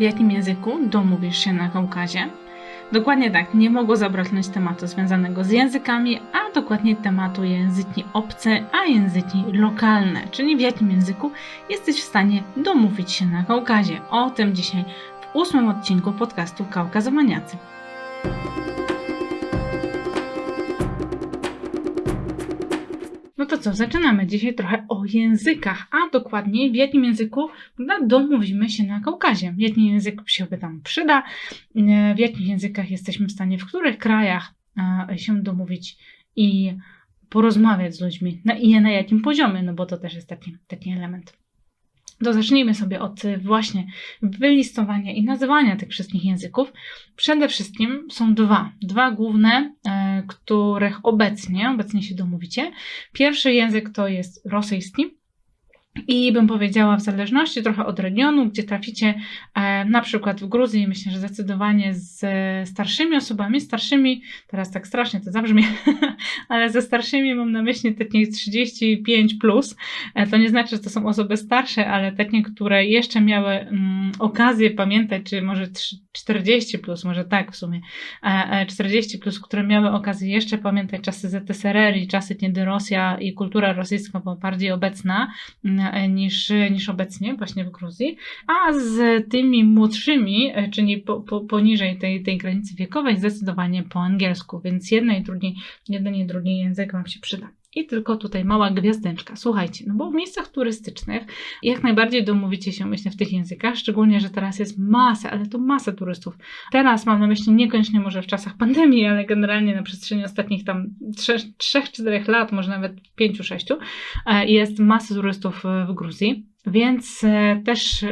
W jakim języku domówisz się na Kaukazie? Dokładnie tak, nie mogło zabraknąć tematu związanego z językami, a dokładnie tematu języki obce, a języki lokalne, czyli w jakim języku jesteś w stanie domówić się na Kaukazie. O tym dzisiaj w ósmym odcinku podcastu Kaukazomaniacy. To co, zaczynamy dzisiaj trochę o językach, a dokładniej w jakim języku domówimy się na Kaukazie. Jaki język się tam przyda, w jakich językach jesteśmy w stanie, w których krajach się domówić i porozmawiać z ludźmi, no i na jakim poziomie, no bo to też jest taki, taki element to zacznijmy sobie od y, właśnie wylistowania i nazywania tych wszystkich języków. Przede wszystkim są dwa, dwa główne, e, których obecnie, obecnie się domówicie. Pierwszy język to jest rosyjski, i bym powiedziała, w zależności trochę od regionu, gdzie traficie, e, na przykład w Gruzji, myślę, że zdecydowanie z starszymi osobami, starszymi, teraz tak strasznie to zabrzmi, ale ze starszymi mam na myśli takie 35 plus. E, to nie znaczy, że to są osoby starsze, ale takie, które jeszcze miały mm, okazję pamiętać, czy może 40 plus, może tak w sumie, e, 40 e, plus, które miały okazję jeszcze pamiętać czasy ZSRR i czasy, kiedy Rosja i kultura rosyjska była bardziej obecna mm, niż, niż obecnie właśnie w Gruzji, a z tymi młodszymi, e, czyli po, po, poniżej tej, tej granicy wiekowej, zdecydowanie po angielsku, więc jeden i jeden i drugi język Wam się przyda. I tylko tutaj mała gwiazdeczka. Słuchajcie, no bo w miejscach turystycznych jak najbardziej domówicie się, myślę, w tych językach, szczególnie, że teraz jest masa, ale to masa turystów. Teraz mam na myśli niekoniecznie może w czasach pandemii, ale generalnie na przestrzeni ostatnich tam 3-4 lat, może nawet 5-6 e, jest masa turystów w Gruzji, więc e, też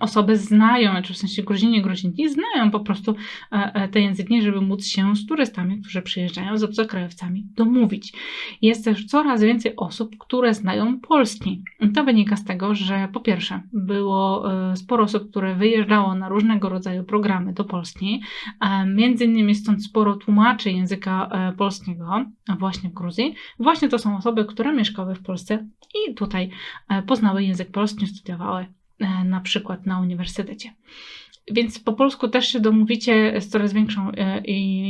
osoby znają, czy w sensie Gruzini, Gruzinki znają po prostu e, e, te języki, żeby móc się z turystami, którzy przyjeżdżają, z obcokrajowcami domówić. Jest też coraz więcej osób, które znają polski. To wynika z tego, że po pierwsze było e, sporo osób, które wyjeżdżało na różnego rodzaju programy do Polski, między innymi stąd sporo tłumaczy języka polskiego właśnie w Gruzji. Właśnie to są osoby, które mieszkały w Polsce i tutaj poznały język polski, studiowały na przykład na uniwersytecie. Więc po polsku też się domówicie z coraz większą e,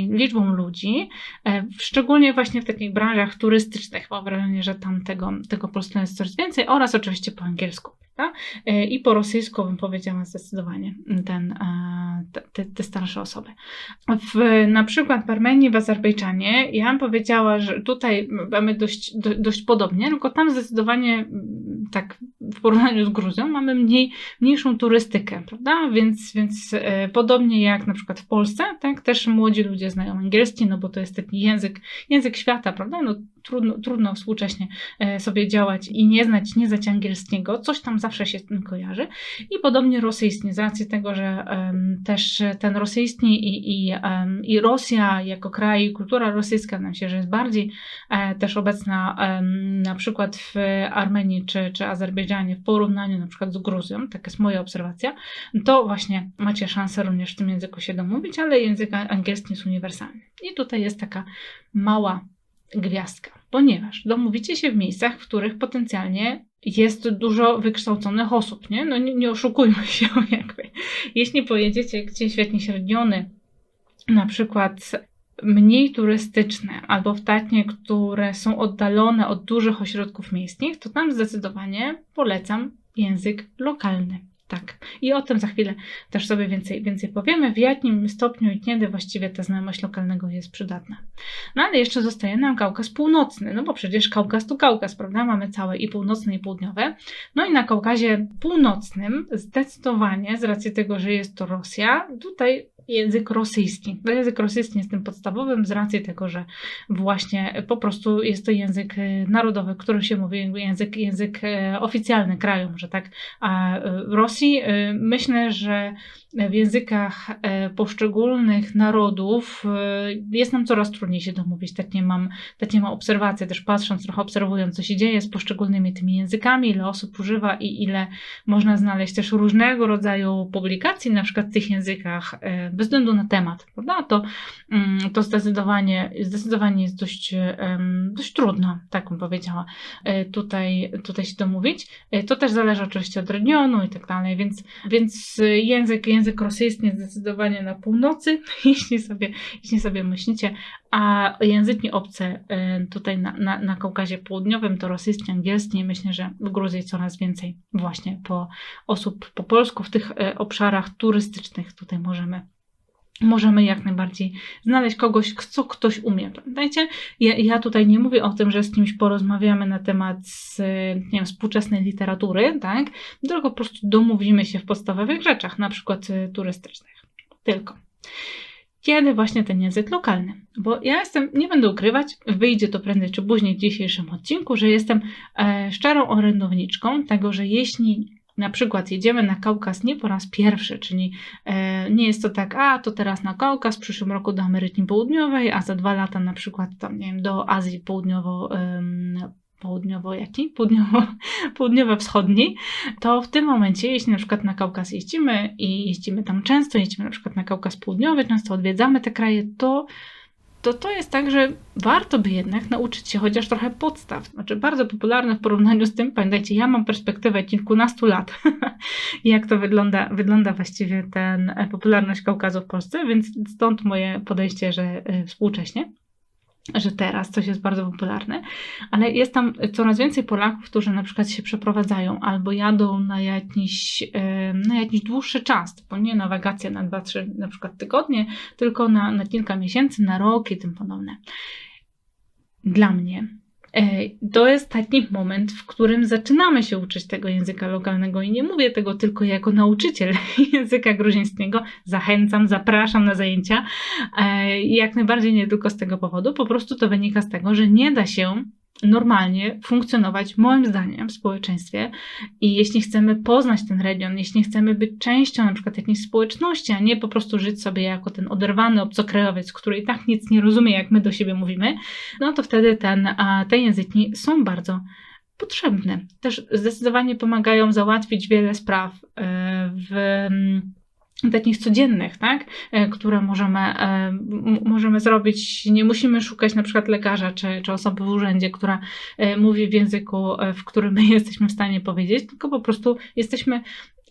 liczbą ludzi, e, szczególnie właśnie w takich branżach turystycznych. Mam wrażenie, że tam tego, tego polskiego jest coraz więcej oraz oczywiście po angielsku. I po rosyjsku bym powiedziała zdecydowanie ten, te, te starsze osoby. W, na przykład w Armenii, w Azerbejdżanie, ja bym powiedziała, że tutaj mamy dość, do, dość podobnie, tylko tam zdecydowanie tak w porównaniu z Gruzją mamy mniej, mniejszą turystykę, prawda? Więc, więc e, podobnie jak na przykład w Polsce, tak, też młodzi ludzie znają angielski, no bo to jest taki język, język świata, prawda? No, trudno, trudno współcześnie e, sobie działać i nie znać, nie znać angielskiego, coś tam zawsze się z tym kojarzy. I podobnie rosyjski, z racji tego, że um, też ten rosyjski i, i, um, i Rosja jako kraj, kultura rosyjska nam się, że jest bardziej e, też obecna um, na przykład w Armenii czy, czy Azerbejdżanie w porównaniu na przykład z Gruzją, taka jest moja obserwacja, to właśnie macie szansę również w tym języku się domówić, ale język angielski jest uniwersalny. I tutaj jest taka mała gwiazdka, ponieważ domówicie się w miejscach, w których potencjalnie jest dużo wykształconych osób, nie? No nie, nie oszukujmy się jakby. Jeśli pojedziecie gdzieś w jakieś regiony, na przykład mniej turystyczne albo w takie, które są oddalone od dużych ośrodków miejskich, to tam zdecydowanie polecam język lokalny. Tak. I o tym za chwilę też sobie więcej, więcej powiemy, w jakim stopniu i kiedy właściwie ta znajomość lokalnego jest przydatna. No ale jeszcze zostaje nam Kaukaz Północny, no bo przecież Kaukaz to Kaukaz, prawda? Mamy całe i północne, i południowe. No i na Kaukazie Północnym zdecydowanie, z racji tego, że jest to Rosja, tutaj język rosyjski. Język rosyjski jest tym podstawowym z racji tego, że właśnie po prostu jest to język e, narodowy, który się mówi, język, język e, oficjalny kraju, że tak, a e, Rosji. Myślę, że w językach poszczególnych narodów jest nam coraz trudniej się domówić. Takie mam, takie mam obserwacje, też patrząc, trochę obserwując, co się dzieje z poszczególnymi tymi językami, ile osób używa i ile można znaleźć też różnego rodzaju publikacji, na przykład w tych językach bez względu na temat, prawda? To, mm, to zdecydowanie, zdecydowanie jest dość, dość trudno, tak bym powiedziała, e, tutaj, tutaj się domówić. E, to też zależy oczywiście od regionu i tak dalej, więc, więc język, język rosyjski zdecydowanie na północy, jeśli sobie, jeśli sobie myślicie, a języki obce y, tutaj na, na, na Kaukazie Południowym to rosyjski, angielski. Myślę, że w Gruzji coraz więcej właśnie po osób po polsku w tych obszarach turystycznych tutaj możemy możemy jak najbardziej znaleźć kogoś, co ktoś umie. Pamiętajcie, ja, ja, tutaj nie mówię o tym, że z kimś porozmawiamy na temat nie wiem, współczesnej literatury, tak? Tylko po prostu domówimy się w podstawowych rzeczach, na przykład y, turystycznych. Tylko. Kiedy właśnie ten język lokalny? Bo ja jestem, nie będę ukrywać, wyjdzie to prędzej czy później w dzisiejszym odcinku, że jestem e, szczerą orędowniczką tego, że jeśli na przykład jedziemy na Kaukaz nie po raz pierwszy, czyli e, nie jest to tak, a to teraz na Kaukaz, w przyszłym roku do Ameryki Południowej, a za dwa lata na przykład tam, nie wiem, do Azji Południowo, południowo jaki? Południowo, południowo-wschodniej, to w tym momencie, jeśli na przykład na Kaukaz jeździmy i jeździmy tam często, jeździmy na przykład na Kaukaz Południowy, często odwiedzamy te kraje, to to to jest tak, że warto by jednak nauczyć się chociaż trochę podstaw. Znaczy, bardzo popularne w porównaniu z tym, pamiętajcie, ja mam perspektywę kilkunastu lat, jak to wygląda, wygląda właściwie ten e, popularność Kaukazu w Polsce, więc stąd moje podejście, że e, współcześnie że teraz coś jest bardzo popularne, ale jest tam coraz więcej Polaków, którzy na przykład się przeprowadzają albo jadą na jakiś, na jakiś dłuższy czas, bo nie na wakacje na 2-3 na przykład tygodnie, tylko na, na kilka miesięcy, na rok i tym podobne. Dla mnie E, to jest taki moment, w którym zaczynamy się uczyć tego języka lokalnego i nie mówię tego tylko jako nauczyciel języka gruzińskiego. Zachęcam, zapraszam na zajęcia. E, jak najbardziej nie tylko z tego powodu, po prostu to wynika z tego, że nie da się normalnie funkcjonować, moim zdaniem, w społeczeństwie. I jeśli chcemy poznać ten region, jeśli chcemy być częścią na przykład jakiejś społeczności, a nie po prostu żyć sobie jako ten oderwany obcokrajowiec, który i tak nic nie rozumie, jak my do siebie mówimy, no to wtedy ten, te języki są bardzo potrzebne. Też zdecydowanie pomagają załatwić wiele spraw e, w takich codziennych, tak, e, które możemy, e, możemy zrobić. Nie musimy szukać na przykład lekarza czy, czy osoby w urzędzie, która e, mówi w języku, w którym my jesteśmy w stanie powiedzieć, tylko po prostu jesteśmy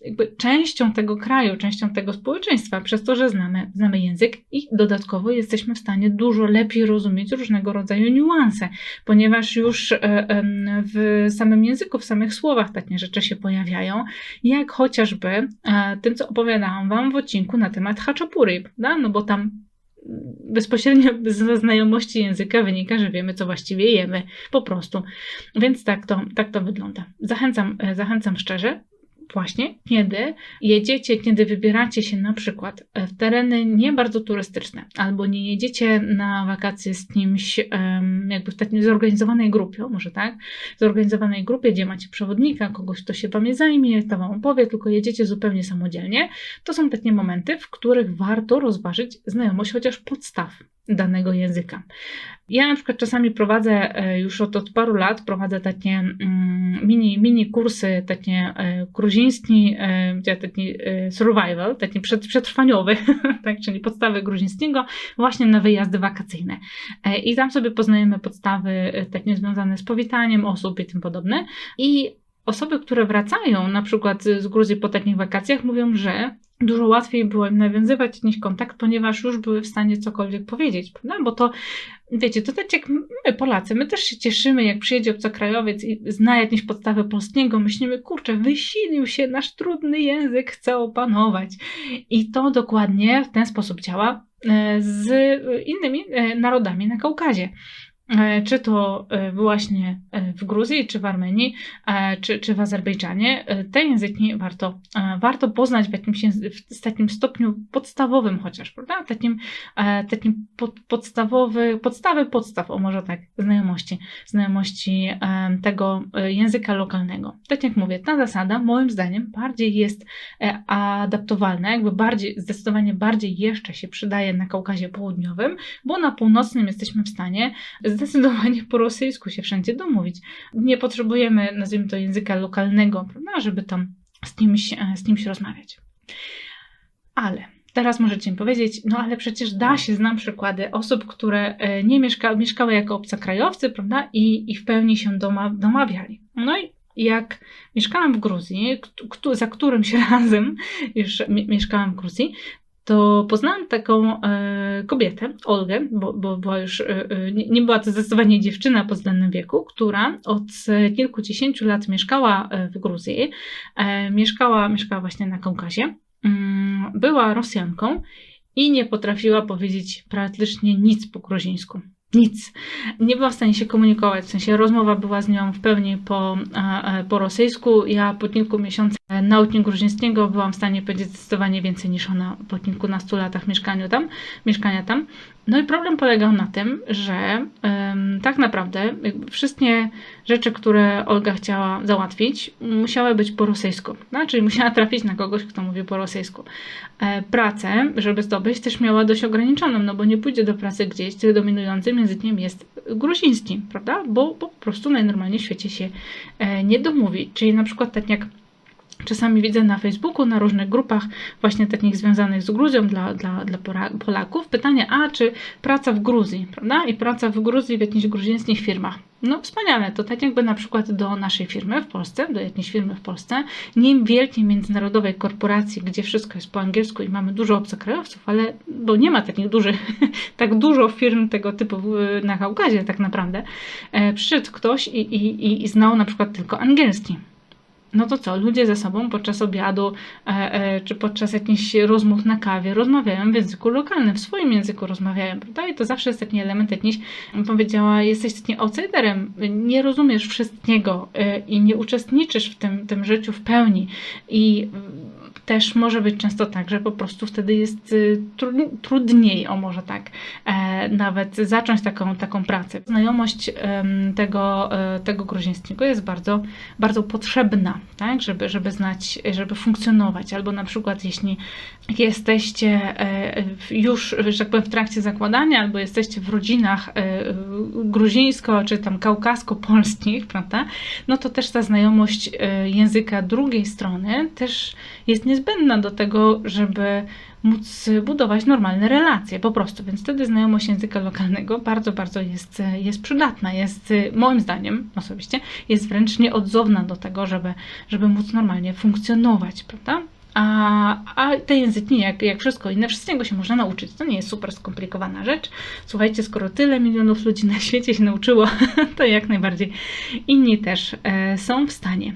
jakby częścią tego kraju, częścią tego społeczeństwa, przez to, że znamy, znamy język i dodatkowo jesteśmy w stanie dużo lepiej rozumieć różnego rodzaju niuanse, ponieważ już e, w samym języku, w samych słowach takie rzeczy się pojawiają, jak chociażby e, tym, co opowiadałam Wam w odcinku na temat haczapuri, prawda? No bo tam bezpośrednio z znajomości języka wynika, że wiemy, co właściwie jemy, po prostu. Więc tak to, tak to wygląda. Zachęcam, e, zachęcam szczerze właśnie, kiedy jedziecie, kiedy wybieracie się na przykład e, w tereny nie bardzo turystyczne, albo nie jedziecie na wakacje z kimś jakby w takiej zorganizowanej grupie, może tak, zorganizowanej grupie, gdzie macie przewodnika, kogoś, kto się wam zajmie, kto wam opowie, tylko jedziecie zupełnie samodzielnie, to są takie momenty, w których warto rozważyć znajomość chociaż podstaw danego języka. Ja na przykład czasami prowadzę e, już od, od paru lat, prowadzę takie mm, mini, mini kursy, takie e, gruziński, e, taki survival, taki przetrwaniowy, tak, czyli podstawy gruzińskiego, właśnie na wyjazdy wakacyjne. I tam sobie poznajemy podstawy takie związane z powitaniem osób i tym podobne. I osoby, które wracają na przykład z Gruzji po takich wakacjach, mówią, że dużo łatwiej było im nawiązywać jakiś kontakt, ponieważ już były w stanie cokolwiek powiedzieć, prawda? Bo to, wiecie, to tak jak my Polacy, my też się cieszymy, jak przyjedzie obcokrajowiec i zna jakieś podstawy polskiego, myślimy, kurczę, wysilił się, nasz trudny język chce opanować. I to dokładnie w ten sposób działa e, z innymi e, narodami na Kaukazie. E, czy to e, właśnie e, w Gruzji, czy w Armenii, czy, czy w Azerbejdżanie, te języki warto, warto poznać w jakimś w takim stopniu podstawowym chociaż, prawda? Takim, takim pod, podstawowy, podstawy podstaw, o może tak, znajomości, znajomości tego języka lokalnego. Tak jak mówię, ta zasada moim zdaniem bardziej jest adaptowalna, jakby bardziej, zdecydowanie bardziej jeszcze się przydaje na Kaukazie Południowym, bo na północnym jesteśmy w stanie zdecydowanie po rosyjsku się wszędzie domówić. Nie potrzebujemy, nazwijmy to, języka lokalnego, prawda, żeby tam z kimś, e, z kimś rozmawiać. Ale teraz możecie mi powiedzieć, no ale przecież da się, znam przykłady osób, które e, nie mieszka, mieszkały jako obcokrajowcy, prawda, i, i w pełni się doma, domawiali. No i jak mieszkałam w Gruzji, za którymś razem już mieszkałam w Gruzji, to poznałam taką e, kobietę, Olgę, bo, bo była już, e, e, nie, była to zdecydowanie dziewczyna po względnym wieku, która od kilkudziesięciu lat mieszkała e, w Gruzji, e, mieszkała, mieszkała właśnie na Kaukazie, mm, była Rosjanką i nie potrafiła powiedzieć praktycznie nic po gruzińsku nic. Nie była w stanie się komunikować, w sensie rozmowa była z nią w pełni po, po rosyjsku. Ja po kilku miesiącach nauki gruzińskiego byłam w stanie powiedzieć zdecydowanie więcej niż ona po kilkunastu latach mieszkania tam. Mieszkania tam. No i problem polegał na tym, że tak naprawdę wszystkie rzeczy, które Olga chciała załatwić, musiały być po rosyjsku. No, czyli musiała trafić na kogoś, kto mówi po rosyjsku. E, pracę, żeby zdobyć, też miała dość ograniczoną, no bo nie pójdzie do pracy gdzieś, gdzie dominującym językiem jest gruziński, prawda? Bo, bo po prostu najnormalniej w świecie się e, nie domówi. Czyli na przykład tak jak Czasami widzę na Facebooku, na różnych grupach, właśnie takich związanych z Gruzją dla, dla, dla Polaków, pytanie, a czy praca w Gruzji, prawda? I praca w Gruzji w jakichś gruzińskich firmach. No wspaniale, to tak jakby na przykład do naszej firmy w Polsce, do jakiejś firmy w Polsce, nie wielkiej międzynarodowej korporacji, gdzie wszystko jest po angielsku i mamy dużo obcokrajowców, ale bo nie ma takich dużych, tak dużo firm tego typu na Kaukazie tak naprawdę, e, przyszedł ktoś i, i, i znał na przykład tylko angielski no to co, ludzie ze sobą podczas obiadu e, e, czy podczas jakichś rozmów na kawie rozmawiają w języku lokalnym, w swoim języku rozmawiają, prawda? I to zawsze jest taki element jakiś, powiedziała, jesteś takim outsiderem, nie rozumiesz wszystkiego e, i nie uczestniczysz w tym, tym życiu w pełni i też może być często tak, że po prostu wtedy jest y, trudniej, o może tak, e, nawet zacząć taką, taką pracę. Znajomość tego, e, tego gruzińskiego jest bardzo, bardzo potrzebna, tak, żeby, żeby znać, żeby funkcjonować. Albo na przykład, jeśli jesteście e, już, że tak powiem, w trakcie zakładania, albo jesteście w rodzinach gruzińsko, czy tam kaukasko-polskich, prawda, no to też ta znajomość języka drugiej strony też jest niezbędna do tego, żeby móc budować normalne relacje po prostu. Więc wtedy znajomość języka lokalnego bardzo, bardzo jest, jest przydatna. Jest moim zdaniem osobiście, jest wręcz nieodzowna do tego, żeby, żeby móc normalnie funkcjonować, prawda? A, a te języki, jak, jak wszystko inne, wszystkiego się można nauczyć. To nie jest super skomplikowana rzecz. Słuchajcie, skoro tyle milionów ludzi na świecie się nauczyło, to jak najbardziej inni też e, są w stanie.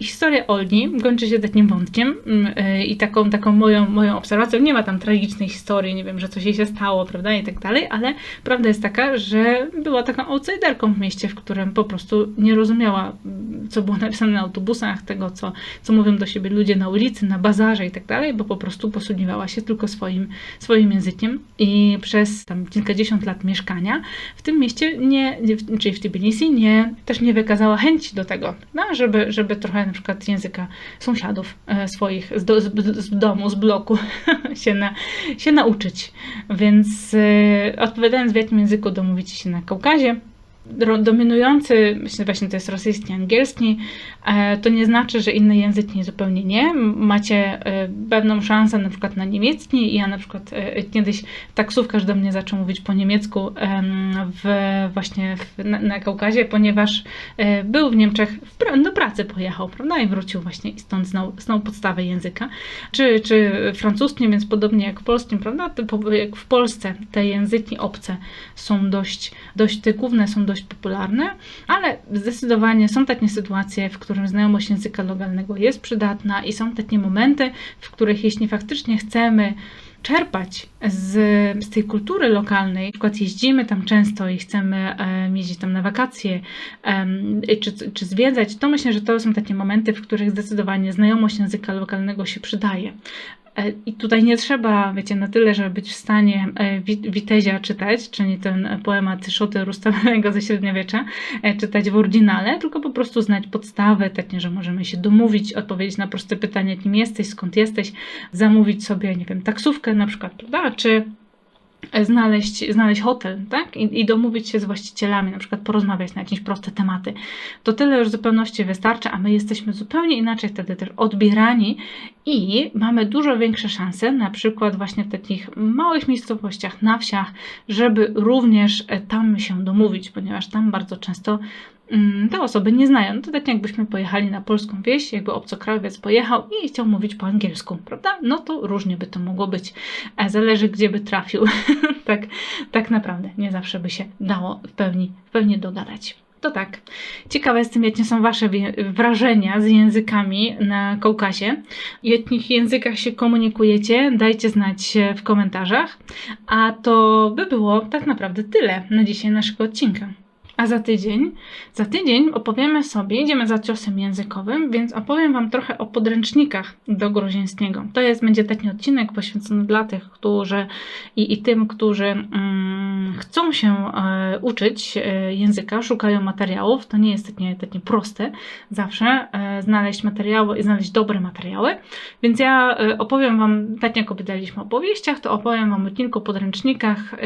Historia Olgi kończy się takim wątkiem mm, e, i taką, taką moją, moją obserwacją. Nie ma tam tragicznej historii, nie wiem, że coś jej się stało, prawda, i tak dalej, ale prawda jest taka, że była taką outsiderką w mieście, w którym po prostu nie rozumiała, mm, co było napisane na autobusach, tego, co, co mówią do siebie ludzie na ulicy, na bazarze, i tak dalej, bo po prostu posługiwała się tylko swoim, swoim językiem i przez tam kilkadziesiąt lat mieszkania w tym mieście, nie, czyli w Tbilisi, nie, też nie wykazała chęci do tego, no, żeby, żeby trochę na przykład języka sąsiadów e, swoich z, do, z, z domu, z bloku się, na, się nauczyć. Więc e, odpowiadając w jakim języku domówicie się na Kaukazie, dominujący, myślę właśnie to jest rosyjski, angielski, e, to nie znaczy, że inne języki zupełnie nie. Macie e, pewną szansę na przykład na niemiecki. Ja na przykład e, kiedyś taksówkarz do mnie zaczął mówić po niemiecku w, właśnie w, na, na, Kaukazie, ponieważ był w Niemczech, w, do pracy pojechał, prawda, i wrócił właśnie i stąd znał, znał podstawę języka. Czy, czy francuskim, więc podobnie jak w polskim, prawda, jak w Polsce te języki obce są dość, dość te główne są dość dość popularne, ale zdecydowanie są takie sytuacje, w których znajomość języka lokalnego jest przydatna i są takie momenty, w których jeśli faktycznie chcemy czerpać z, z tej kultury lokalnej, na przykład jeździmy tam często i chcemy e, jeździć tam na wakacje e, czy, czy zwiedzać, to myślę, że to są takie momenty, w których zdecydowanie znajomość języka lokalnego się przydaje. E, I tutaj nie trzeba, wiecie, na tyle, żeby być w stanie e, Witezia czytać, czyli ten poemat Szoty Rustamego ze średniowiecza, e, czytać w oryginale, tylko po prostu znać podstawy, takie, że możemy się domówić, odpowiedzieć na proste pytanie, kim jesteś, skąd jesteś, zamówić sobie, nie wiem, taksówkę na przykład, prawda, czy znaleźć, znaleźć hotel, tak? I, I domówić się z właścicielami, na przykład porozmawiać na jakieś proste tematy. To tyle już w zupełności wystarczy, a my jesteśmy zupełnie inaczej wtedy też odbierani I mamy dużo większe szanse, na przykład właśnie w takich małych miejscowościach, na wsiach, żeby również e, tam się domówić, ponieważ tam bardzo często te osoby nie znają. No to tak jakbyśmy pojechali na polską wieś, jakby obcokrajowiec pojechał i chciał mówić po angielsku, prawda? No to różnie by to mogło być. E, Zależy, gdzie by trafił. tak, tak naprawdę. Nie zawsze by się dało w pełni, w pełni dogadać. To tak. Ciekawe jestem, jakie są Wasze wrażenia z językami na Kaukazie. W jakich językach się komunikujecie, dajcie znać w komentarzach. A to by było tak naprawdę tyle na dzisiaj naszego odcinka. A za tydzień, za tydzień opowiemy sobie, idziemy za ciosem językowym, więc opowiem Wam trochę o podręcznikach do gruzińskiego. To jest, będzie taki odcinek poświęcony dla tych, którzy i, i tym, którzy mm, chcą się e, uczyć e, języka, szukają materiałów. To nie jest takie, takie proste zawsze e, znaleźć materiały i znaleźć dobre materiały. Więc ja e, opowiem Wam, tak jak opowiadaliśmy o powieściach, to opowiem Wam o kilku podręcznikach, e,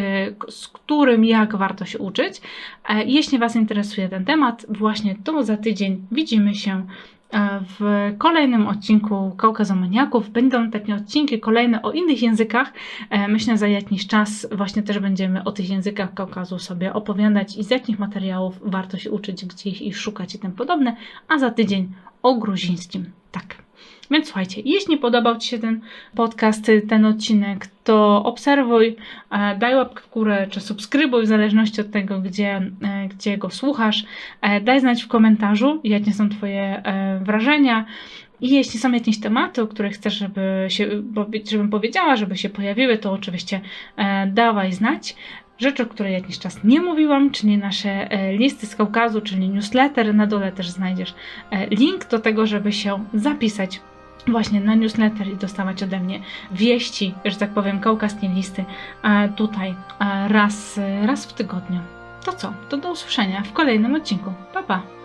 z którym jak warto się uczyć. E, Jeśli Was interesuje ten temat, właśnie to za tydzień widzimy się e, w kolejnym odcinku Kaukazomaniaków. Będą takie odcinki kolejne o innych językach. E, Myślę, za jakiś czas właśnie też będziemy o tych językach Kaukazu sobie opowiadać i z jakich materiałów warto się uczyć, gdzie ich szukać i tym podobne. A za tydzień o gruzińskim. Tak. Więc słuchajcie, jeśli podobał Ci się ten podcast, ten odcinek, to obserwuj, e, daj łapkę w górę, czy subskrybuj, w zależności od tego, gdzie, e, gdzie go słuchasz. E, Daj znać w komentarzu, jakie są Twoje wrażenia. I jeśli są jakieś tematy, o których chcesz, żeby się, żebym powiedziała, żeby się pojawiły, to oczywiście dawaj znać. Rzecz, o której jakiś czas nie mówiłam, czyli nasze e, listy z Kaukazu, czyli newsletter. Na dole też znajdziesz e, link do tego, żeby się zapisać właśnie na newsletter i dostawać ode mnie wieści, że tak powiem, kaukaskie listy e, tutaj raz, raz w tygodniu. To co? To do usłyszenia w kolejnym odcinku. Pa, pa!